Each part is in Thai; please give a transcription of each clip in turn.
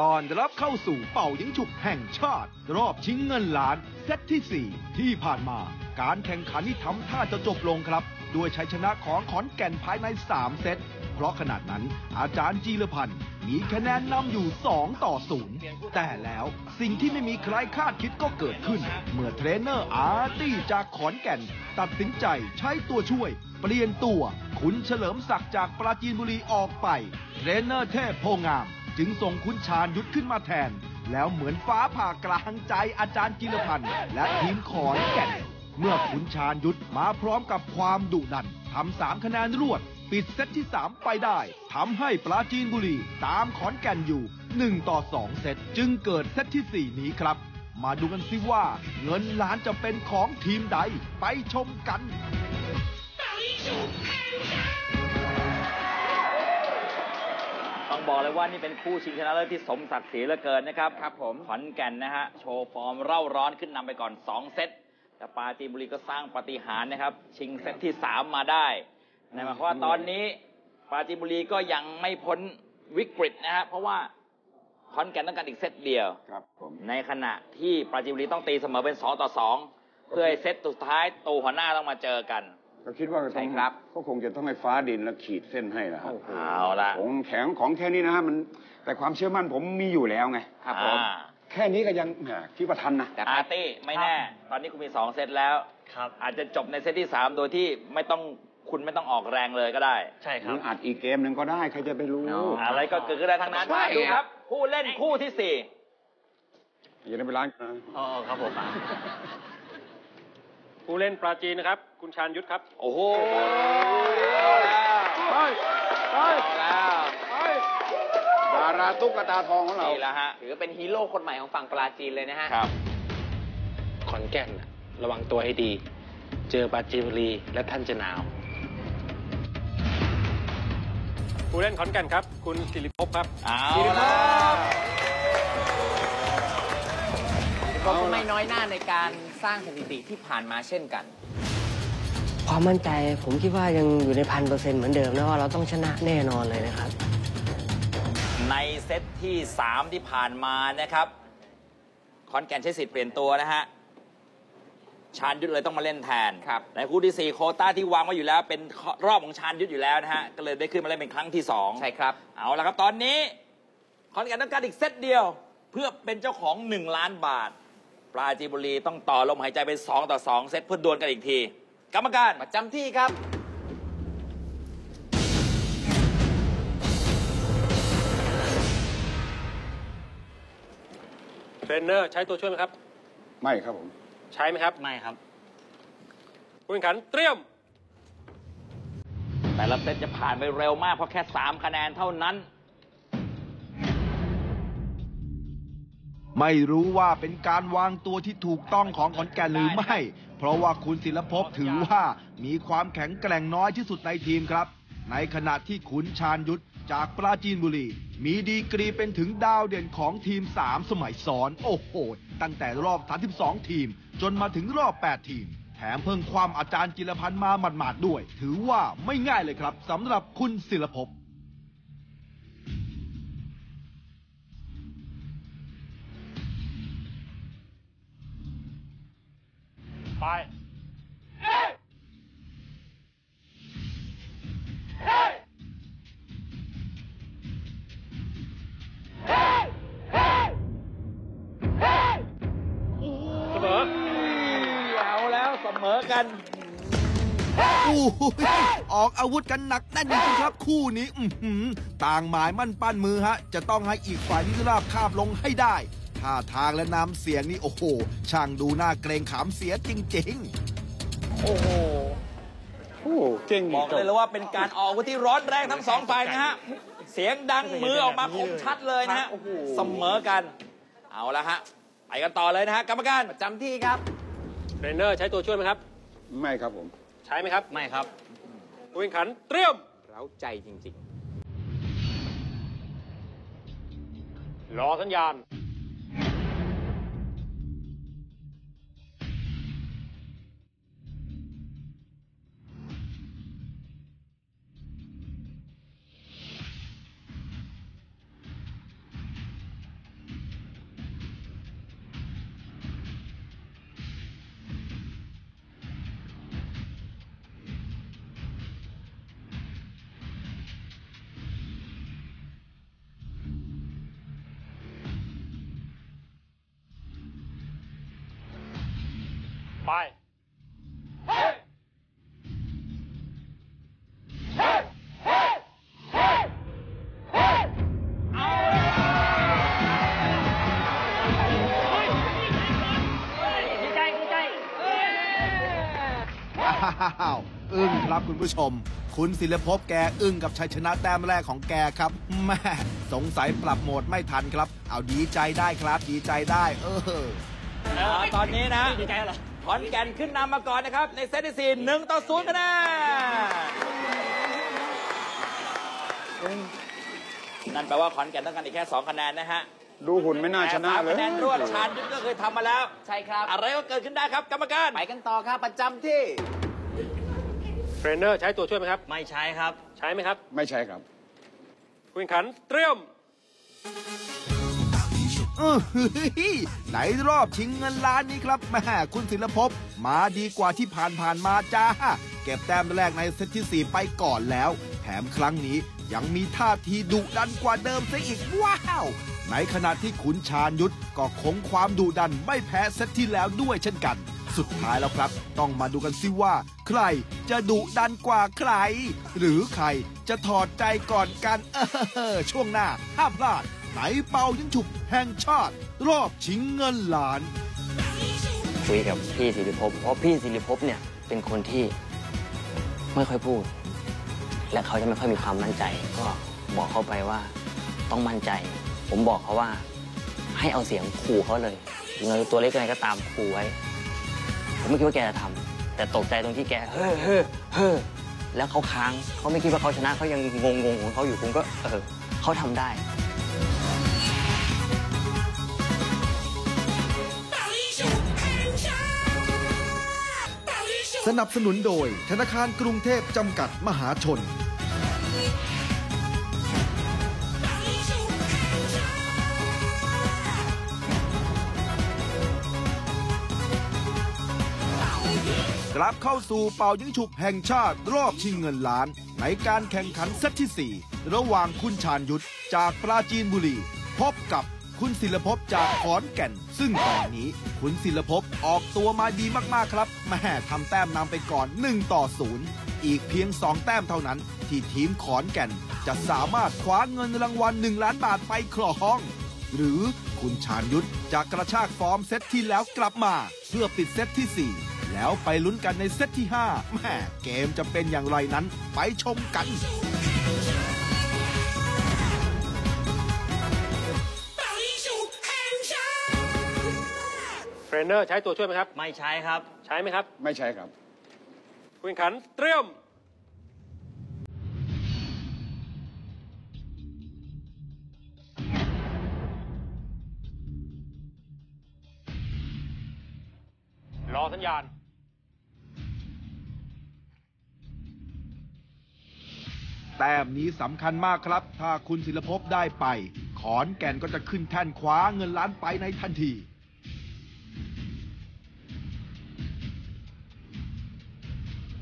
ตอนรับเข้าสู่เป่ายิงฉุบแห่งชาติ รอบชิงเงินล้านเซตที่ 4 ที่ผ่านมา การแข่งขันที่ทำท่าจะจบลงครับ ด้วยชัยชนะของขอนแก่นภายใน 3 เซต เพราะขนาดนั้นอาจารย์จีรพันธ์มีคะแนนนำอยู่ 2 ต่อ 0 แต่แล้วสิ่งที่ไม่มีใครคาดคิดก็เกิดขึ้น เมื่อเทรนเนอร์อาร์ตี้จากขอนแก่น ตัดสินใจใช้ตัวช่วย เปลี่ยนตัว คุณเฉลิมศักดิ์จากปราจีนบุรีออกไป เทรนเนอร์เทพโพงาม จึงส่งคุณชาญยุทธขึ้นมาแทน แล้วเหมือนฟ้าผ่ากลางใจอาจารย์จิรพันธ์และทีมขอนแก่น เมื่อขุนชาญยุทธมาพร้อมกับความดุดันทำสามคะแนนรวด ปิดเซตที่ 3 ไปได้ทำให้ปราจีนบุรี ตามขอนแก่นอยู่ 1 ต่อ 2 เซตจึงเกิดเซตที่ 4 นี้ครับ มาดูกันสิว่า เงินล้านจะเป็นของทีมใดไปชมกัน ต้องบอกเลยว่านี่เป็นคู่ชิงชนะเลิศที่สมศักดิ์ศรีเหลือเกินนะครับครับผมขอนแก่นนะฮะโชว์ฟอร์มเร่าร้อนขึ้นนำไปก่อน 2 เซตแต่ปราจีนบุรีก็สร้างปาฏิหารย์นะครับ ชิงเซตที่ 3 มาได้นั่นหมายความว่าตอนนี้ปราจีนบุรีก็ยังไม่พ้นวิกฤตนะฮะเพราะว่าขอนแก่นต้องการอีกเซตเดียวครับผมในขณะที่ปราจีนบุรีต้องตีเสมอเป็น 2 ต่อ 2 เพื่อให้เซตสุดท้ายตัวหัวหน้าต้องมาเจอกัน ก็คิดว่าใช่ต้องครับ ก็คงจะต้องให้ฟ้าดินแล้วขีดเส้นให้นะฮะเอาละของแข็งของแค่นี้นะฮะมันแต่ความเชื่อมั่นผมมีอยู่แล้วไงครับผมแค่นี้ก็ยังแหมคิดว่าทันนะ แต่ปาร์ตี้ไม่แน่ ตอนนี้คุณมีสองเซตแล้ว ครับ อาจจะจบในเซตที่สามโดยที่ไม่ต้องคุณไม่ต้องออกแรงเลยก็ได้ ใช่คหรัรืบ ออัดอีกเกมหนึ่งก็ได้ ใครจะไปรู้อะไรก็เกิดขึ้นได้ทั้งนั้นใช่ มาดูครับ ผู้เล่นคู่ที่สี่อย่าได้ไปร้านนะอ๋อครับผม ผู้เล่นปราจีนนะครับ คุณชาญยุทธครับ โอ้โหไปไปแล้วไปดาราตุ๊กตาทองของเรานี่แหละฮะถือเป็นฮีโร่คนใหม่ของฝั่งปราจีนเลยนะฮะครับ ขอนแก่นน่ะระวังตัวให้ดี เจอปราจีนบุรีและท่านจะหนาวผู้เล่นขอนแก่นครับ คุณสิริภพครับเอาละก็ไม่น้อยหน้าในการสร้างสถิติที่ผ่านมาเช่นกัน ความมั่นใจผมคิดว่ายังอยู่ในพันเปอร์เซ็นต์เหมือนเดิมนะว่าเราต้องชนะแน่นอนเลยนะครับ ในเซตที่สามที่ผ่านมานะครับขอนแก่นใช้สิทธิ์เปลี่ยนตัวนะฮะชาญยุทธเลยต้องมาเล่นแทนครับในคู่ที่สี่โควต้าที่วางไว้อยู่แล้ว เป็นรอบของชาญยุทธอยู่แล้วนะฮะก็เลยได้ขึ้นมาเล่นเป็นครั้งที่สองใช่ครับ เอาละครับตอนนี้ขอนแก่นต้องการอีกเซตเดียว เพื่อเป็นเจ้าของ 1 ล้านบาท ปราจีนบุรีต้องต่อลมหายใจเป็น2ต่อ 2 เซตเพื่อดวลกันอีกที กรรมการประจำที่ครับ เทรนเนอร์ใช้ตัวช่วยไหมครับ ไม่ครับผม ใช้ไหมครับไม่ครับ ผู้แข่งขันเตรียม แต่ละเซตจะผ่านไปเร็วมากเพราะแค่ 3 คะแนนเท่านั้น ไม่รู้ว่าเป็นการวางตัวที่ถูกต้องของขอนแก่นหรือไม่ เพราะว่าคุณศิลภพถือว่ามีความแข็งแกร่งน้อยที่สุดในทีมครับ ในขณะที่ขุนชาญยุทธจากปราจีนบุรี มีดีกรีเป็นถึงดาวเด่นของทีม 3 สมัยซ้อน โอ้โห ตั้งแต่รอบ 32 ทีม จนมาถึงรอบ 8 ทีม แถมเพิ่งความอาจารย์จิรพันธ์มาหมาดๆด้วย ถือว่าไม่ง่ายเลยครับสำหรับคุณศิลภพ ไปเสมอเอาแล้วเสมอกันโอ้โหออกอาวุธกันหนักแน่นจริงๆครับคู่นี้อื้อหือต่างหมายมั่นปั้นมือฮะ จะต้องให้อีกฝ่ายที่ราบคาบลงให้ได้ ท่าทางและน้ำเสียงนี่โอ้โห ช่างดูหน้าเกรงขามเสียจริงโอ้โหโอ้เก่งบอกเลยเลยว่าเป็นการออกอาวุธที่ร้อนแรงทั้งสองฝ่ายนะฮะ เสียงดังมือออกมาคมชัดเลยนะฮะเสมอกัน เอาละฮะ ไปกันต่อเลยนะฮะกรรมการประจำที่ครับเทรนเนอร์ใช้ตัวช่วยไหมครับ ไม่ครับผม ใช้ไหมครับ ไม่ครับผู้แข่งขันเตรียมเร้าใจจริงรอสัญญาณ ครับคุณผู้ชม คุณศิลภพแกอึ้งกับชัยชนะแต้มแรกของแกครับแม่สงสัยปรับโหมดไม่ทันครับ เอาดีใจได้ครับดีใจได้ เออเอาตอนนี้นะขอนแก่นขึ้นนำมาก่อนนะครับ ในเซตที่สี่หนึ่งต่อศูนย์คะแนนนั่นแปลว่าขอนแก่นต้องการอีกแค่สองคะแนนนะฮะดูหุ่นไม่น่าชนะแต่สามเลยคะแนนรวดชาญยุทธก็เคยทำมาแล้วๆใช่ครับ อะไรก็เกิดขึ้นได้ครับกรรมการ ไปกันต่อครับประจำที่ เทรนเนอร์ใช้ตัวช่วยไหมครับ ไม่ใช้ครับ ใช้ไหมครับ ไม่ใช่ครับผู้แข่งขันเตรียมเออเฮ้ยในรอบชิงเงินล้านนี้ครับแม่คุณศิลภพมาดีกว่าที่ผ่านผ่านๆมาจ้า เก็บแต้มแรกในเซตที่ 4 ไปก่อนแล้ว แถมครั้งนี้ยังมีท่าทีดุดันกว่าเดิมซะอีกว้าว ในขณะที่ขุนชาญยุทธก็คงความดุดันไม่แพ้เซตที่แล้วด้วยเช่นกัน สุดท้ายแล้วครับ ต้องมาดูกันซิว่า ใครจะดุดันกว่าใคร หรือใครจะถอดใจก่อนกันเออช่วงหน้าห้ามพลาดไหนเป่ายิงฉุบแห่งชาติ รอบชิงเงินล้าน คุยกับพี่สิริภพเพราะพี่สิริภพเนี่ยเป็นคนที่ไม่ค่อยพูด และเขาจะไม่ค่อยมีความมั่นใจ ก็บอกเขาไปว่าต้องมั่นใจ ผมบอกเขาว่าให้เอาเสียงขู่เขาเลยถึงเราตัวเล็กอะไรก็ตามขู่ไว้ ผมไม่คิดว่าแกจะทำแต่ตกใจตรงที่แกเฮ้เฮ้เฮ้แล้วเขาค้างเขาไม่คิดว่าเขาชนะเขายังงงงของเขาอยู่ผมก็เออเขาทำได้สนับสนุนโดยธนาคารกรุงเทพจำกัดมหาชน กลับเข้าสู่เป่ายิงฉุบแห่งชาติรอบชิงเงินล้าน ในการแข่งขันเซตที่ 4 ระหว่างคุณชาญยุทธจากปราจีนบุรี พบกับคุณศิลภพจากขอนแก่น ซึ่งตอนนี้คุณศิลภพออกตัวมาดีมากๆครับแม่ทำแต้มนำไปก่อน 1 ต่อ 0 อีกเพียง 2 แต้มเท่านั้น ที่ทีมขอนแก่น จะสามารถคว้าเงินรางวัล 1 ล้านบาทไปครองหรือคุณชาญยุทธจะกระชากฟอร์มเซตที่แล้วกลับมา เพื่อปิดเซตที่ 4 แล้วไปลุ้นกันในเซตที่5แม่เกมจะเป็นอย่างไรนั้น ไปชมกันเทรนเนอร์ใช้ตัวช่วยไหมครับ ไม่ใช้ครับ ใช้ไหมครับไม่ใช่ครับคุณขันเตรียม รอสัญญาณ แต้มนี้สำคัญมากครับ ถ้าคุณศิลภพได้ไป ขอนแก่นก็จะขึ้นแท่นคว้าเงินล้านไปในทันที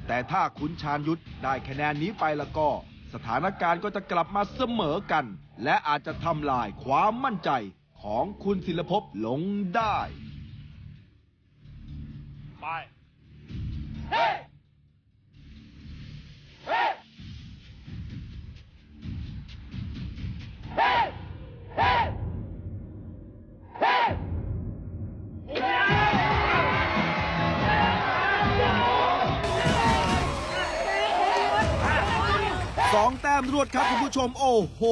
แต่ถ้าคุณชาญยุทธได้คะแนนนี้ไปแล้วก็ สถานการณ์ก็จะกลับมาเสมอกัน และอาจจะทำลายความมั่นใจของคุณศิลภพลงได้ ไป สองแต้มรวดครับคุณผู้ชม โอ้โห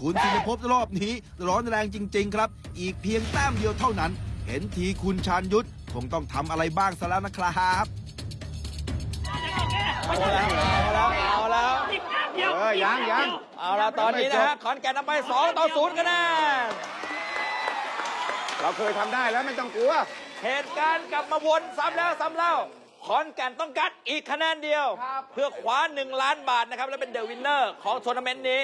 คุณศิลภพรอบนี้ ร้อนแรงจริง ๆ ครับ อีกเพียงแต้มเดียวเท่านั้น เห็นทีคุณชาญยุทธคงต้องทำอะไรบ้างซะแล้วนะครับเอาแล้วเอาแล้วเอาแล้วเออยังยังเอาละตอนนี้นะฮะขอนแก่นนำไป2ต่อ0คะแนนเราเคยทำได้แล้วไม่ต้องกลัว เหตุการณ์กลับมาวนซ้ำแล้วซ้ำเล่า ขอนแก่นต้องกัดอีกคะแนนเดียว เพื่อคว้า1ล้านบาทนะครับ และเป็นเดอะวินเนอร์ของทัวร์นาเมนต์นี้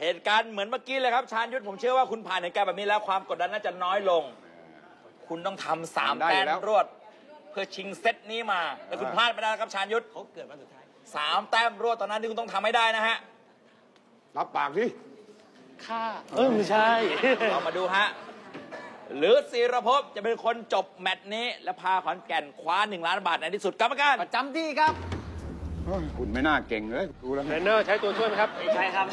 เหตุการณ์เหมือนเมื่อกี้เลยครับชาญยุทธผมเชื่อว่าคุณผ่านเหตุการณ์แบบนี้แล้วความกดดันน่าจะน้อยลง คุณต้องทำสามได้อยู่แต้มแล้วรวด เพื่อชิงเซตนี้มาแต่คุณพลาดไม่ได้นะครับชาญยุทธเขาเกิดมาสุดท้ายสามแต้มรวดตอนนั้นที่คุณต้องทำให้ได้นะฮะรับปากสิเออไม่ใช่ เรามาดูฮะ หรือศิรภพจะเป็นคนจบแมตช์นี้ และพาขอนแก่นคว้า 1 ล้านบาทในที่สุดกรรมการประจำที่ครับโอ้ยคุณไม่น่าเก่งเลยดูแล้วเทรนเนอร์ใช้ตัวช่วยไหมครับไม่ใช้ครับ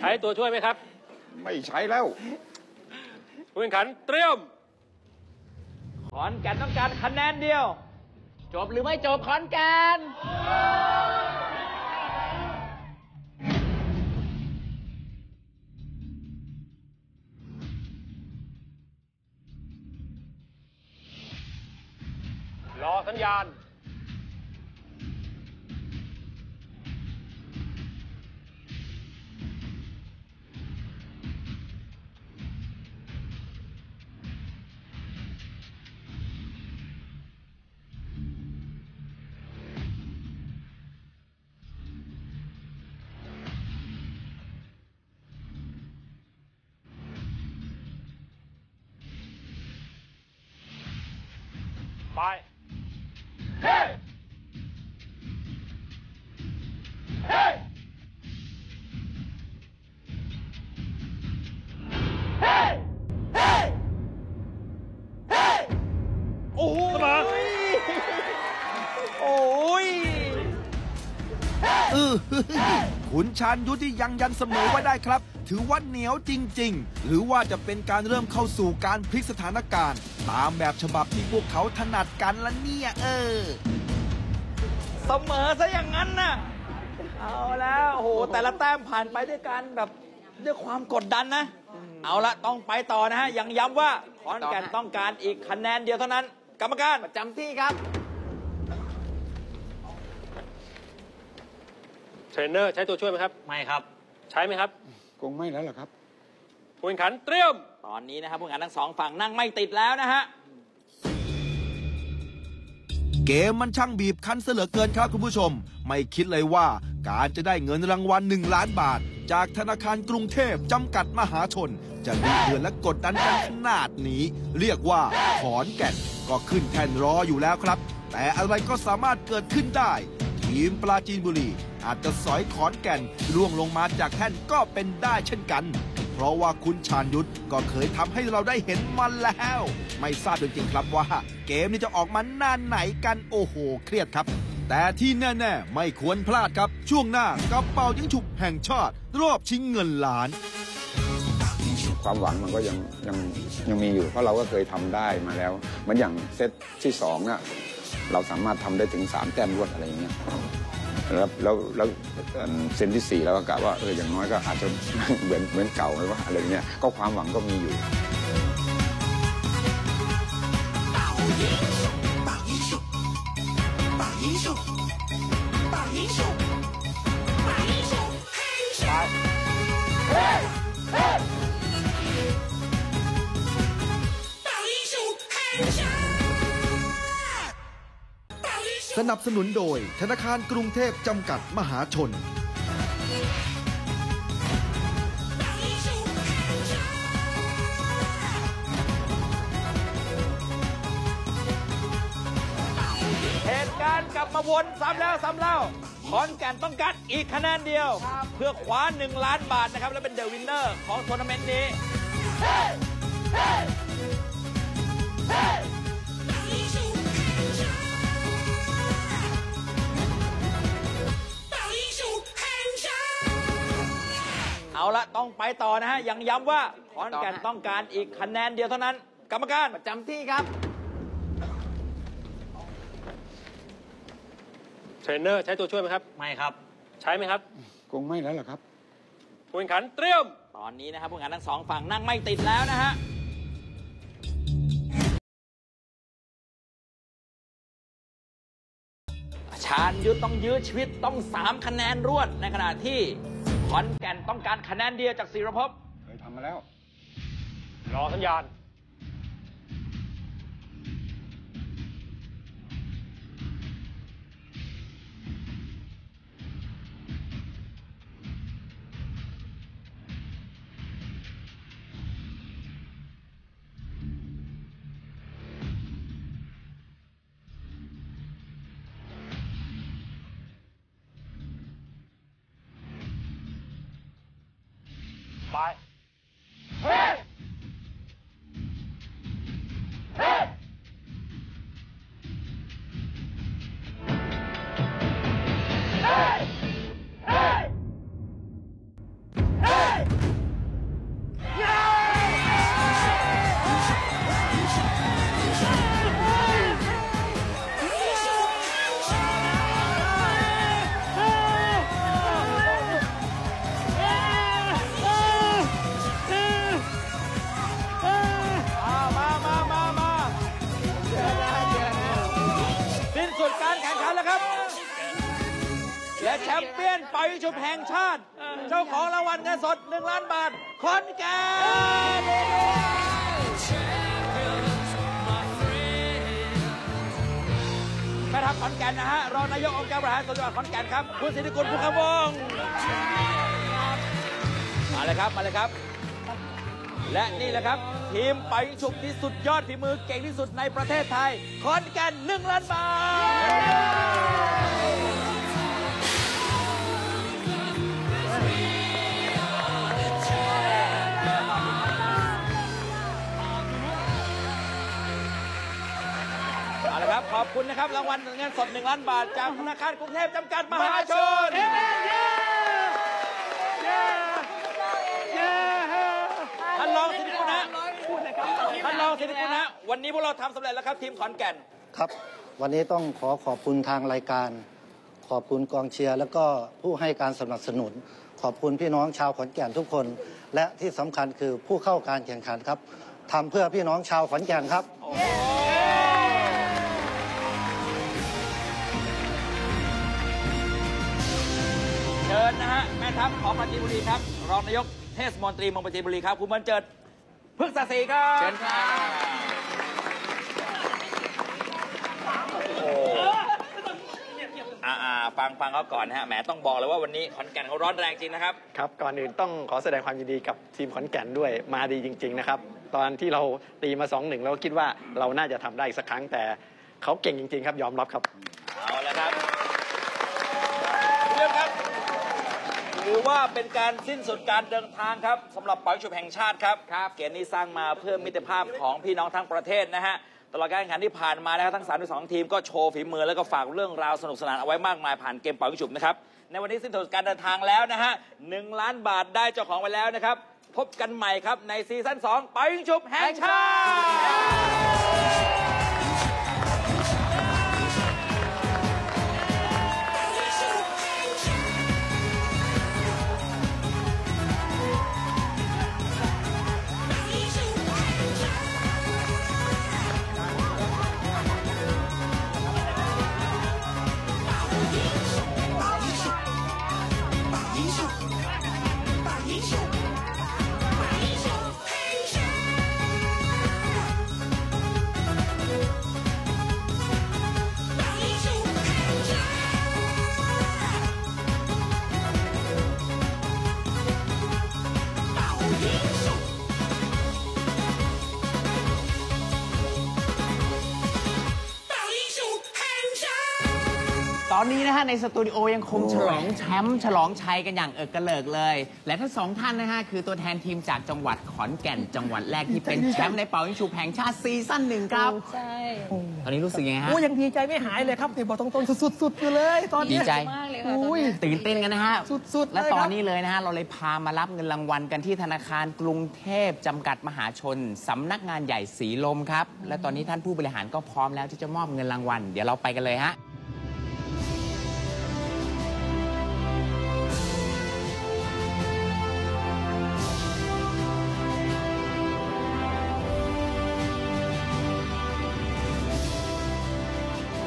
ใช้ตัวช่วยไหมครับ ไม่ใช้แล้วผู้แข่งขันเตรียม ขอนแก่นต้องการคะแนนเดียว จบหรือไม่จบขอนแก่น สัญญาณไชาญยุทธที่ยังยันเสมอไว้ได้ครับ ถือว่าเหนียวจริง ๆ หรือว่าจะเป็นการเริ่มเข้าสู่การพลิกสถานการณ์ ตามแบบฉบับที่พวกเขาถนัดกันละเนี่ยเออเสมอซะอย่างนั้นน่ะเอาแล้วโอ้โหแต่ละแต้มผ่านไปด้วยการแบบด้วยความกดดันนะ เอาละต้องไปต่อนะฮะยังย้ำว่าขอนแก่นต้องการอีกคะแนนเดียวเท่านั้น กรรมการประจำที่ครับ เทรนเนอร์ใช้ตัวช่วยไหมครับ ไม่ครับ ใช้ไหมครับ คงไม่แล้วล่ะครับผู้แข่งขันเตรียม ตอนนี้นะครับผู้งานทั้งสองฝั่งนั่งไม่ติดแล้วนะฮะ เกมมันช่างบีบคั้นเสยเหลือเกินครับคุณผู้ชม ไม่คิดเลยว่าการจะได้เงินรางวัล1ล้านบาท จากธนาคารกรุงเทพจำกัดมหาชน จะดุเดือดและกดดันกันขนาดนี้ เรียกว่าขอนแก่นก็ขึ้นแท่นรออยู่แล้วครับ แต่อะไรก็สามารถเกิดขึ้นได้ ทีมปราจีนบุรี อาจจะสอยขอนแก่นร่วงลงมาจากแท่นก็เป็นได้เช่นกัน เพราะว่าคุณชาญยุทธก็เคยทำให้เราได้เห็นมันแล้ว ไม่ทราบจริงๆครับว่า เกมนี้จะออกมาหน้าไหนกันโอ้โห เครียดครับ แต่ที่แน่ๆ ไม่ควรพลาดครับ ช่วงหน้ากระเป๋ายิงฉุกแห่งชาติ รอบชิงเงินล้านความหวังมันก็ยังยังยังมีอยู่ เพราะเราก็เคยทำได้มาแล้วมือนอย่างเซตที่สองน่ะเราสามารถทำได้ถึงสามแต้มรวดอะไรอย่างเงี้ย แล้วแล้วแล้วเซนที่สี่เราก็กะว่าเอออย่างน้อยก็อาจจะเหมือนเหมือนเก่าไหมว่าอะไรเงี้ยก็ความหวังก็มีอยู่ นับสนุนโดยธนาคารกรุงเทพจำกัดมหาชน เหตุการณ์กลับมาวนซ้ำแล้วซ้ำเล่าขอนแก่นต้องกัดอีกคะแนนเดียว เพื่อคว้า 1 ล้านบาทนะครับ และเป็นเดอะวินเนอร์ของทัวร์นาเมนต์นี้ ละต้องไปต่อนะฮะยังย้ำว่าขอนแก่นต้องการอีกคะแนนเดียวเท่านั้น กรรมการประจำที่ครับ เทรนเนอร์ใช้ตัวช่วยไหมครับ ไม่ครับ ใช้ไหมครับคงไม่แล้วล่ะครับผู้แข่งขันเตรียม ตอนนี้นะครับผู้งานทั้งสองฝั่งนั่งไม่ติดแล้วนะฮะชาญยุทธต้องยื้อชีวิตต้อง 3 คะแนนรวดในขณะที่ ขอนแก่นต้องการคะแนนเดียวจากศิรภพเคยทำมาแล้ว รอสัญญาณ งินสด1ล้านบาทขอนแก่นแม่ทัพขอนแก่นนะฮะ รองนายกองค์การบริหารส่วนจังหวัดขอนแก่นครับ คุณสิทธิกุลภูคำวง มาเลยครับ มาเลยครับ และนี่แหละครับ ทีมไปยิงฉุบที่สุดยอดฝีมือเก่งที่สุดในประเทศไทย ขอนแก่นหนึ่งล้านบาท อาละครับขอบคุณนะครับ รางวัลเงินสด 1 ล้านบาท จากธนาคารกรุงเทพจำกัดมหาชนท่านรองสิริกุลนะท่านรองสิริกุลนะวันนี้พวกเราทำสำเร็จแล้วครับทีมขอนแก่น ครับ วันนี้ต้องขอขอบคุณทางรายการ ขอบคุณกองเชียร์ แล้วก็ผู้ให้การสนับสนุน ขอบคุณพี่น้องชาวขอนแก่นทุกคน และที่สำคัญคือผู้เข้าการแข่งขันครับทำเพื่อพี่น้องชาวขอนแก่นครับ ฮะแม่ทัพของปราจีนบุรีครับรองนายกเทศมนตรีเมืองปราจีนบุรีครับคุณบรรเจิดพฤกษศรีครับเชิญครับอ่าอ่าฟังฟังเขาก่อนนะฮะแหมต้องบอกเลยว่าวันนี้ขอนแก่นเขาร้อนแรงจริงนะครับครับก่อนอื่นต้องขอแสดงความยินดีกับทีมขอนแก่นด้วยมาดีจริง ๆ นะครับ ตอนที่เราตีมา2-1เราก็คิดว่าเราน่าจะทำได้อีกสักครั้งแต่เขาเก่งจริง ๆ ครับยอมรับครับเอาละครับเรื่องครับ ถือว่าเป็นการสิ้นสุดการเดินทางครับสำหรับปล่อยชุบแห่งชาติครับครับเกมนี้สร้างมาเพื่อมิตรภาพของพี่น้องทั้งประเทศนะฮะตลอดการแข่งขันที่ผ่านมานะครับทั้ง32ทีมก็โชว์ฝีมือแล้วก็ฝากเรื่องราวสนุกสนานเอาไว้มากมายผ่านเกมปล่อยชุบนะครับในวันนี้สิ้นสุดการเดินทางแล้วนะฮะหนึ่งล้านบาทได้เจ้าของไปแล้วนะครับพบกันใหม่ครับในซีซั่น2ปล่อยชุบแห่งชาติ นี้นะฮะในสตูดิโอยังคงฉลองแชมป์ฉลองชัยกันอย่างเอิกกระเลิกเลย และทั้งสองท่านนะฮะคือตัวแทนทีมจากจังหวัดขอนแก่นจังหวัดแรกที่เป็นแชมป์ในเป่ายิงฉุบแห่งชาติซีซั่นหนึ่งครับ ใช่ ตอนนี้รู้สึกยังไงฮะ โอ้ยังดีใจไม่หายเลยครับนี่บอกตรงๆสุดๆอยู่เลย ตอนนี้ดีใจมากเลยค่ะอุ้ยตื่นเต้นกันนะฮะสุดๆและเลยตคอรันบนี้เลยนะฮะเราเลยพามารับเงินรางวัลกันที่ธนาคารกรุงเทพจำกัดมหาชนสำนักงานใหญ่สีลมครับ และตอนนี้ท่านผู้บริหารก็พร้อมแล้วที่จะมอบเงินรางวัล เดี๋ยวเราไปกันเลยฮะ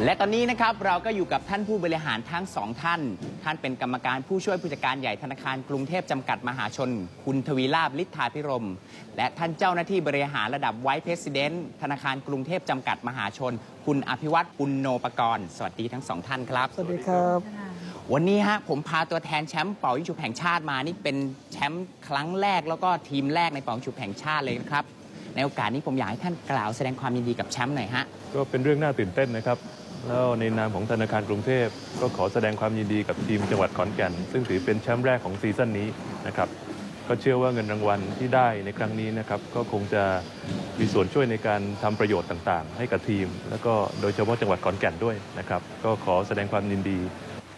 และตอนนี้นะครับเราก็อยู่กับท่านผู้บริหารทั้งสองท่าน ท่านเป็นกรรมการผู้ช่วยผู้จัดการใหญ่ธนาคารกรุงเทพจำกัดมหาชน คุณทวีลาบลิทธาพิรม และท่านเจ้าหน้าที่บริหารระดับไวท์เพรสิดเนนต์ธนาคารกรุงเทพจำกัดมหาชน คุณอภิวัตปุณโนปกรณ์สวัสดีทั้งสองท่านครับ สวัสดีครับ วันนี้ฮะผมพาตัวแทนแชมป์เป่ายิงฉุบแห่งชาติมานี่เป็นแชมป์ครั้งแรกแล้วก็ทีมแรกในเป่ายิงฉุบแห่งชาติเลยนะครับในโอกาสนี้ผมอยากให้ท่านกล่าวแสดงความยินดีกับแชมป์หน่อยฮะก็เป็นเรื่องน่าตื่นเต้นนะครับ แล้วในนามของธนาคารกรุงเทพ ก็ขอแสดงความยินดีกับทีมจังหวัดขอนแก่น ซึ่งถือเป็นแชมป์แรกของซีซั่นนี้นะครับก็เชื่อว่าเงินรางวัลที่ได้ในครั้งนี้นะครับก็คงจะมีส่วนช่วยในการทำประโยชน์ต่างๆ ให้กับทีม แล้วก็โดยเฉพาะจังหวัดขอนแก่นด้วยนะครับก็ขอแสดงความยินดี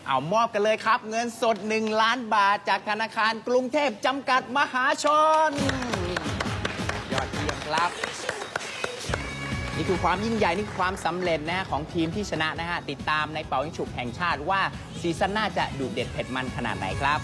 เอามอบกันเลยครับ เงินสด 1 ล้านบาทจากธนาคารกรุงเทพจำกัดมหาชน ยอดเยี่ยมครับ นี่คือความยิ่งใหญ่นี่คือความสำเร็จนะฮะของทีมที่ชนะนะฮะติดตามในเป่ายิงฉุบแห่งชาติว่าซีซั่นหน้าจะดูเด็ดเผ็ดมันขนาดไหนครับ